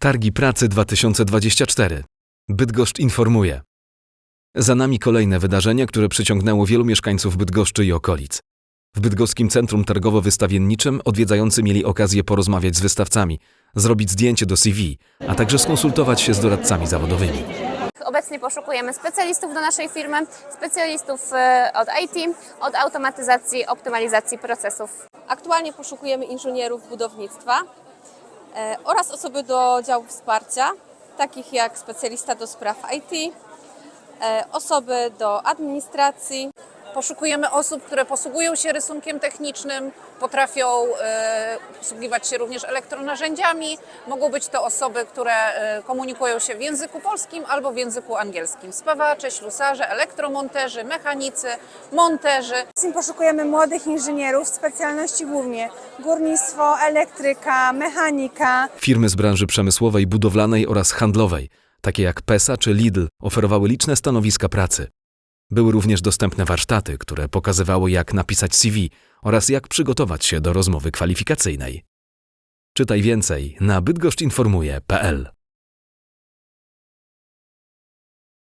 Targi Pracy 2024. Bydgoszcz informuje. Za nami kolejne wydarzenie, które przyciągnęło wielu mieszkańców Bydgoszczy i okolic. W Bydgoskim Centrum Targowo-Wystawienniczym odwiedzający mieli okazję porozmawiać z wystawcami, zrobić zdjęcie do CV, a także skonsultować się z doradcami zawodowymi. Obecnie poszukujemy specjalistów do naszej firmy, specjalistów e, od IT, od automatyzacji, optymalizacji procesów. Aktualnie poszukujemy inżynierów budownictwa oraz osoby do działów wsparcia, takich jak specjalista do spraw IT, e, osoby do administracji, Poszukujemy osób, które posługują się rysunkiem technicznym, potrafią e, posługiwać się również elektronarzędziami. Mogą być to osoby, które e, komunikują się w języku polskim albo w języku angielskim. Spawacze, ślusarze, elektromonterzy, mechanicy, monterzy. Poszukujemy młodych inżynierów specjalności głównie górnictwo, elektryka, mechanika. Firmy z branży przemysłowej, budowlanej oraz handlowej, takie jak PESA czy Lidl, oferowały liczne stanowiska pracy. Były również dostępne warsztaty, które pokazywały, jak napisać CV oraz jak przygotować się do rozmowy kwalifikacyjnej. Czytaj więcej na bydgoszczynformuje.pl